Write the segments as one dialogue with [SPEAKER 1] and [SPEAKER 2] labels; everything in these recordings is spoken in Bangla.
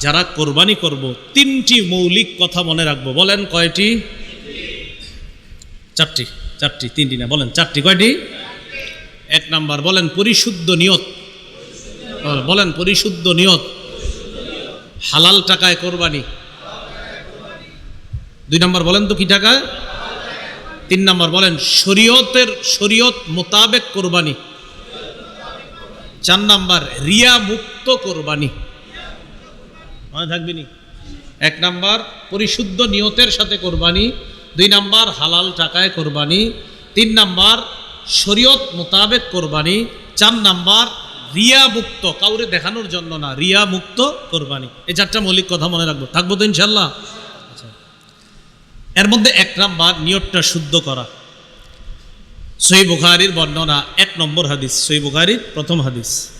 [SPEAKER 1] যারা কোরবানি করব, তিনটি মৌলিক কথা মনে রাখব। বলেন কয়টি? চারটি চারটি, তিনটি না, বলেন চারটি, কয়টি? এক নাম্বার, বলেন পরিশুদ্ধ নিয়ত। বলেন পরিশুদ্ধ নিয়ত। হালাল টাকায় কোরবানি। দুই নাম্বার, বলেন তো কি টাকা? তিন নাম্বার, বলেন শরীয়তের, শরীয়ত মোতাবেক কোরবানি। চার নাম্বার রিয়া মুক্ত কোরবানি। মনে থাকবে নি? এক নাম্বার, পরিশুদ্ধ নিয়তের সাথে কোরবানি, দুই নাম্বার, হালাল টাকায় কোরবানি, তিন নাম্বার, শরীয়ত মোতাবেক কোরবানি, চার নাম্বার রিয়া মুক্ত কাউরে দেখানোর জন্য না রিয়া মুক্ত কোরবানি। এই চারটা মৌলিক কথা মনে রাখব। থাকব তো ইনশাল্লাহ আচ্ছা। এর মধ্যে এক নাম্বার, নিয়তটা শুদ্ধ করা। সই বুখারির বর্ণনা এক নম্বর হাদিস সই বুখারির প্রথম হাদিস।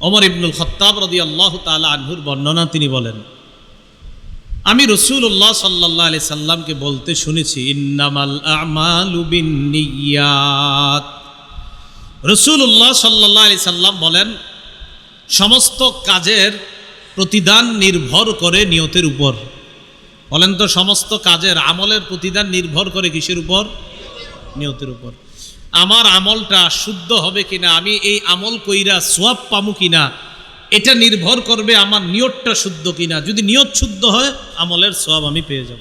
[SPEAKER 1] অমর ইবনুল খত্তাব রদি আল্লাহ তালা আনহুর বর্ণনা তিনি বলেন, আমি রসুল্লাহ সাল্লাহ আলি সাল্লামকে বলতে শুনেছি, ইন্নামাল আমালু বিন্নিয়াত। রসুল্লাহ সাল্লাহ আলি সাল্লাম বলেন, সমস্ত কাজের প্রতিদান নির্ভর করে নিয়তের উপর। বলেন তো, সমস্ত কাজের আমলের প্রতিদান নির্ভর করে কিসের উপর? নিয়তের উপর। আমার আমলটা শুদ্ধ হবে কিনা, আমি এই আমল কইরা সোয়াব পামু কিনা, এটা নির্ভর করবে আমার নিয়তটা শুদ্ধ কিনা। যদি নিয়ত শুদ্ধ হয়, আমলের সোয়াব আমি পেয়ে যাব।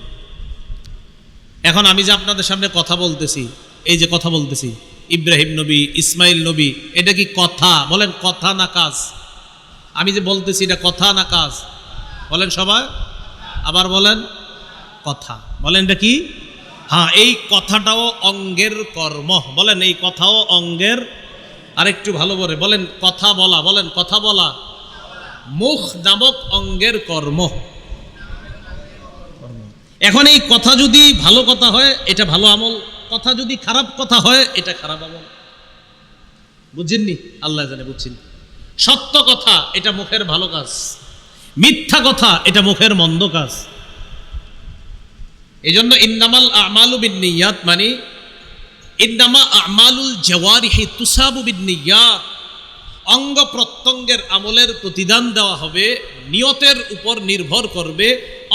[SPEAKER 1] এখন আমি যে আপনাদের সামনে কথা বলতেছি, এই যে কথা বলতেছি, ইব্রাহিম নবী, ইসমাইল নবী, এটা কি কথা? বলেন, কথা না কাজ। আমি যে বলতেছি, এটা কথা না কাজ। বলেন সবাই, আবার বলেন, কথা। বলেন এটা কি? হ্যাঁ এই কথাটাও অঙ্গের কর্ম। বলেন, এই কথাও অঙ্গের। আরেকটু ভালো করে বলেন, কথা বলা, বলেন, কথা বলা। মুখ নামক অঙ্গের কর্ম। এখন এই কথা যদি ভালো কথা হয়, এটা ভালো আমল। কথা যদি খারাপ কথা হয়, এটা খারাপ আমল। বুঝছেননি? আল্লাহ জানে, বুঝছেন। সত্য কথা, এটা মুখের ভালো কাজ। মিথ্যা কথা, এটা মুখের মন্দ কাজ। এই জন্য ইন্নামাল আমালু বিনিয়াত মানে ইন্নামা আমালুল জওয়ারিহি তুসাবু বিনিয়াত অঙ্গ প্রত্যঙ্গের আমলের প্রতিদান দেওয়া হবে, নিয়তের উপর নির্ভর করবে,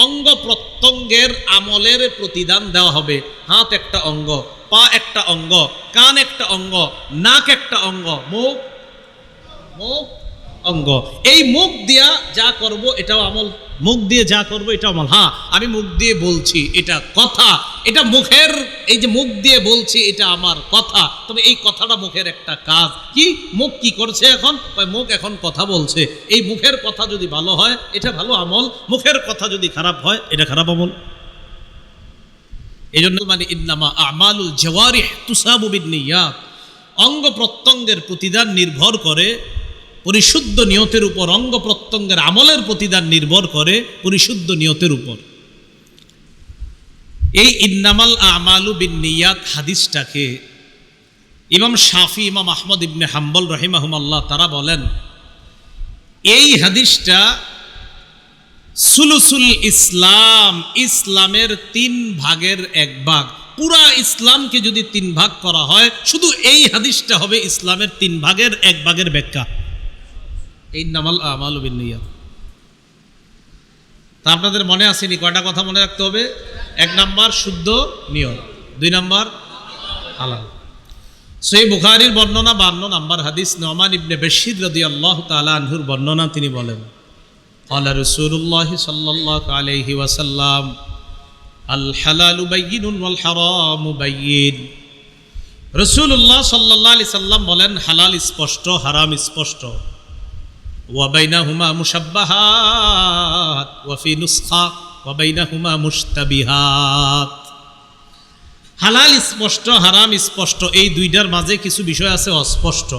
[SPEAKER 1] অঙ্গ প্রত্যঙ্গের আমলের প্রতিদান দেওয়া হবে। হাত একটা অঙ্গ, পা একটা অঙ্গ, কান একটা অঙ্গ, নাক একটা অঙ্গ, মুখ মুখ, অঙ্গ। এই মুখ দিয়া যা করব এটাও আমল মুখ দিয়ে যা করব এটা আমল হ্যাঁ আমি মুখ দিয়ে বলছি, এটা কথা। এটা মুখের, এই যে মুখ দিয়ে বলছি, এটা আমার কথা। তবে এই কথাটা মুখের একটা কাজ। কি? মুখ কি করছে এখন? মুখ এখন কথা বলছে। এই মুখের কথা যদি ভালো হয়, এটা ভালো আমল। মুখের কথা যদি খারাপ হয়, এটা খারাপ আমল। এই জন্য মানে ইন্নামা আমালুল জওয়ারিহ তুসাবু বিন্নিয়াত অঙ্গ প্রত্যঙ্গের প্রতিদান নির্ভর করে পরিশুদ্ধ নিয়তের উপর, অঙ্গ প্রত্যঙ্গের আমলের প্রতিদান নির্ভর করে পরিশুদ্ধ নিয়তের উপর। এই ইন্নামাল আমালু বিন নিয়াত হাদিসটাকে ইমাম শাফি, ইমাম আহমদ ইবনে হাম্বল রহিমাহুমাল্লাহ তারা বলেন, এই হাদিসটা সুলুসুল ইসলাম, ইসলামের তিন ভাগের এক ভাগ। পুরা ইসলামকে যদি তিন ভাগ করা হয়, শুধু এই হাদিসটা হবে ইসলামের তিন ভাগের এক ভাগের ব্যাখ্যা। এই নামাল আমাল বিনিয়া তা আপনাদের মনে আসেনি, কয়টা কথা মনে রাখতে হবে? এক নাম্বার শুদ্ধ নিয়ম, দুই নাম্বার হালাল। সেই বুখারির বর্ণনা বান্ন নাম্বার হাদিস নমান ইবনে বেশির রদি আল্লাহ তালা আনহুর বর্ণনা তিনি বলেন আল্লাহ রসুল্লাহ সাল্লাহ আলহি ওয়াসাল্লাম আল হালাল বাইন ওয়াল হারামু রসুল্লাহ সাল্লাহ আলি সাল্লাম বলেন, হালাল স্পষ্ট, হারাম স্পষ্ট। ওয়াবাইনাহুমা মুসাব্বাহাত ওয়াফি নুসখা ওয়াবাইনাহুমা মুস্তাবিহাত হালাল স্পষ্ট, হারাম স্পষ্ট, এই দুইটার মাঝে কিছু বিষয় আছে অস্পষ্ট।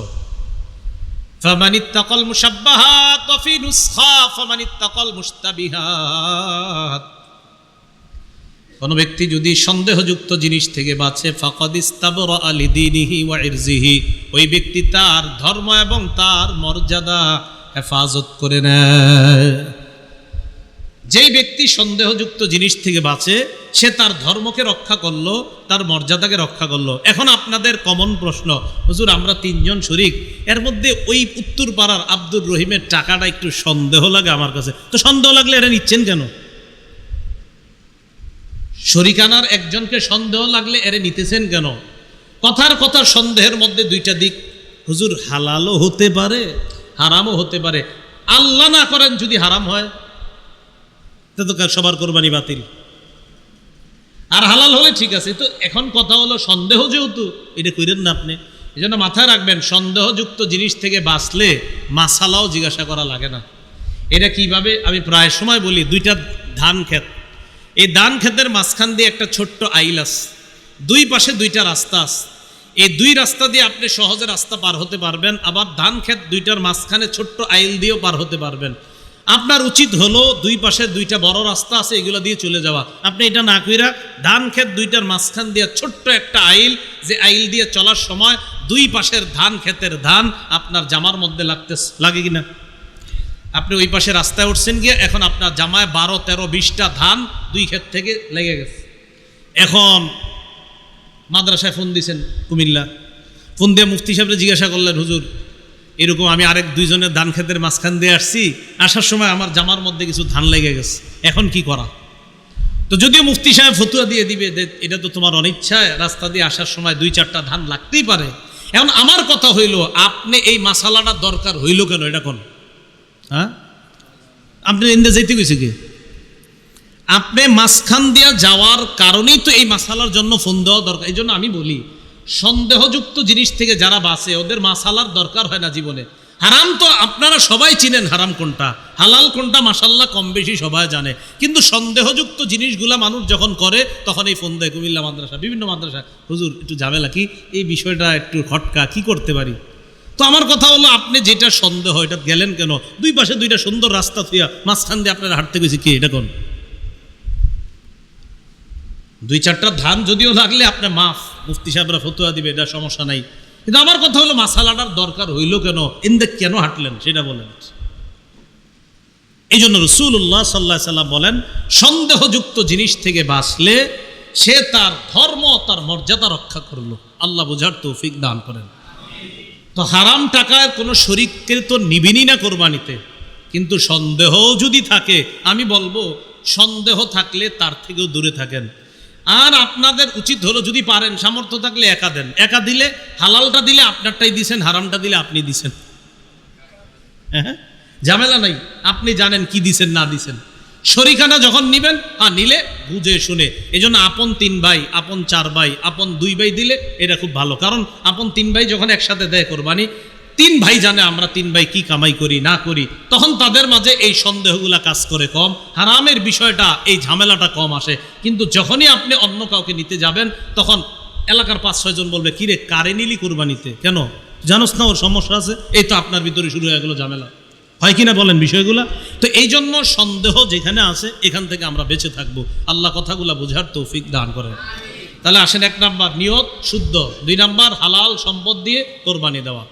[SPEAKER 1] ফামানিত্তাকল মুসাব্বাহাত ওয়াফি নুসখা, ফামানিত্তাকল মুস্তাবিহাত কোনো ব্যক্তি যদি সন্দেহযুক্ত জিনিস থেকে বাঁচে, ফকদ ইস্তাবর আলিদিনিহি ওয়া ইরজিহি, ওই ব্যক্তি তার ধর্ম এবং তার মর্যাদা হেফাজত করে নেয়। যেই ব্যক্তি সন্দেহযুক্ত জিনিস থেকে বাঁচে, সে তার ধর্মকে রক্ষা করল, তার মর্যাদাকে রক্ষা করল। এখন আপনাদের কমন প্রশ্ন, হুজুর, আমরা তিনজন শরিক, এর মধ্যে ওই উত্তর পাড়ার আব্দুর রহিমের টাকাটা একটু সন্দেহ লাগে আমার কাছে। তো সন্দেহ লাগলে এটা নিচ্ছেন কেন? শরিকানার একজনকে সন্দেহ লাগলে এরে নিতেছেন কেন? কথার কথা সন্দেহের মধ্যে দুইটা দিক। হুজুর, হালালও হতে পারে হারামও হতে পারে। আল্লাহ না করেন যদি হারাম হয়, তা তো সবার কোরবানি বাতিল। আর হালাল হলে ঠিক আছে, তো এখন কথা হলো সন্দেহ যেহেতু, এটা করেন না আপনি। এই জন্য মাথায় রাখবেন, সন্দেহযুক্ত জিনিস থেকে বাঁচলে মাসালাও জিজ্ঞাসা করা লাগে না। এটা কীভাবে, আমি প্রায় সময় বলি, দুইটা ধান ক্ষেত। এই ধান ক্ষেতের মাঝখান দিয়ে একটা ছোট্ট আইল আছে। দুই পাশে দুইটা রাস্তা আছে। এই দুই রাস্তা দিয়ে আপনি সহজে রাস্তা পার হতে পারবেন, আবার ধান ক্ষেত দুইটার মাঝখানে ছোট্ট আইল দিয়েও পার হতে পারবেন। আপনার উচিত হলো দুই পাশে দুইটা বড় রাস্তা আছে, এগুলো দিয়ে চলে যাওয়া। আপনি এটা না কইরা ধান ক্ষেত দুইটার মাঝখান দিয়ে ছোট্ট একটা আইল, যে আইল দিয়ে চলার সময় দুই পাশের ধান ক্ষেতের ধান আপনার জামার মধ্যে লাগতে লাগে কিনা? আপনি ওই পাশে রাস্তায় উঠছেন গিয়ে এখন আপনার জামায় বারো, তেরো, বিশটা ধান দুই ক্ষেত থেকে লেগে গেছে। এখন মাদ্রাসায় ফোন দিছেন কুমিল্লা। ফোন দিয়ে মুফতি সাহেবরে জিজ্ঞাসা করলেন, হুজুর, এরকম আমি আরেক দুইজনের ধান ক্ষেতের মাঝখান দিয়ে আসছি, আসার সময় আমার জামার মধ্যে কিছু ধান লেগে গেছে, এখন কি করা? তো যদিও মুফতি সাহেব ফতুয়া দিয়ে দিবে এটা তো তোমার অনিচ্ছায়, রাস্তা দিয়ে আসার সময় দুই চারটা ধান লাগতেই পারে। এখন আমার কথা হইল, আপনি এই মাসালাটা দরকার হইল কেন? এটা কোন? হ্যাঁ? আপনি ইন্দে যাইতে গেছে কি? আপনি মাঝখান দিয়া যাওয়ার কারণেই তো এই মাসালার জন্য ফোন দেওয়া দরকার। এই জন্য আমি বলি, সন্দেহযুক্ত জিনিস থেকে যারা বাঁচে, ওদের মাসালার দরকার হয় না জীবনে। হারাম তো আপনারা সবাই চিনেন হারাম কোনটা। হালাল কোনটা মাসাল্লাহ কম বেশি সবাই জানে। কিন্তু সন্দেহযুক্ত জিনিসগুলা মানুষ যখন করে, তখন এই ফোন দেয়, কুমিল্লা মাদ্রাসা, বিভিন্ন মাদ্রাসা। হুজুর, একটু ঝামেলা কি? এই বিষয়টা একটু খটকা, কি করতে পারি? তো আমার কথা হলো, আপনি যেটা সন্দেহ, এটা গেলেন কেন? দুই পাশে দুইটা সুন্দর রাস্তা থুয়া মাঝখান দিয়ে আপনারা হাঁটতে গেছি কি? এটা কোন? দুই চারটা ধান যদিও লাগলে আপনি মাফ, মুফতি সাহেবরা ফতুয়া দিবে, এটা সমস্যা নাই। কিন্তু আমার কথা হলো মাসালাটার দরকার হইল কেন ইন্দে কেন হাঁটলেন, সেটা বলেন। এই জন্য রসুল্লাহ সাল্লাহ সাল্লাম বলেন, সন্দেহযুক্ত জিনিস থেকে বাঁচলে সে তার ধর্ম, তার মর্যাদা রক্ষা করল। আল্লাহ বোঝার তৌফিক দান করেন। তো হারাম টাকায় কোনো শরিককে তো নিবিনি না কোরবানিতে, কিন্তু সন্দেহ যদি থাকে, আমি বলব, সন্দেহ থাকলে তার থেকেও দূরে থাকেন। আর আপনাদের উচিত হলো যদি পারেন, সামর্থ্য থাকলে একা দেন। একা দিলে, হালালটা দিলে আপনারটাই দিছেন, হারামটা দিলে আপনি দিছেন। হ্যাঁ ঝামেলা নাই। আপনি জানেন কি দিছেন, না দিছেন। শরিকানা যখন নিবেন হ্যাঁ নিলে বুঝে শুনে। এই জন্য আপন তিন ভাই, আপন চার ভাই, আপন দুই ভাই দিলে এটা খুব ভালো। কারণ আপন তিন ভাই যখন একসাথে দেয় কোরবানি তিন ভাই জানে, আমরা তিন ভাই কি কামাই করি, না করি। তখন তাদের মাঝে এই সন্দেহগুলা কাজ করে কম। হারামের বিষয়টা, এই ঝামেলাটা কম আসে। কিন্তু যখনই আপনি অন্য কাউকে নিতে যাবেন, তখন এলাকার পাঁচ ছয়জন বলবে, কিরে, কারে নিলি কোরবানিতে? কেন? জানোস না ওর সমস্যা আছে? এই তো আপনার ভিতরে শুরু হয়ে গেলো ঝামেলা। হয় কিনা বলেন বিষয়গুলা? তো এই জন্য সন্দেহ যেখানে আছে, এখান থেকে আমরা বেঁচে থাকব। আল্লাহ কথাগুলা বোঝার তৌফিক দান করেন। তাহলে আসেন এক নাম্বার, নিয়ত শুদ্ধ। দুই নাম্বার, হালাল সম্পদ দিয়ে কোরবানি দেওয়া।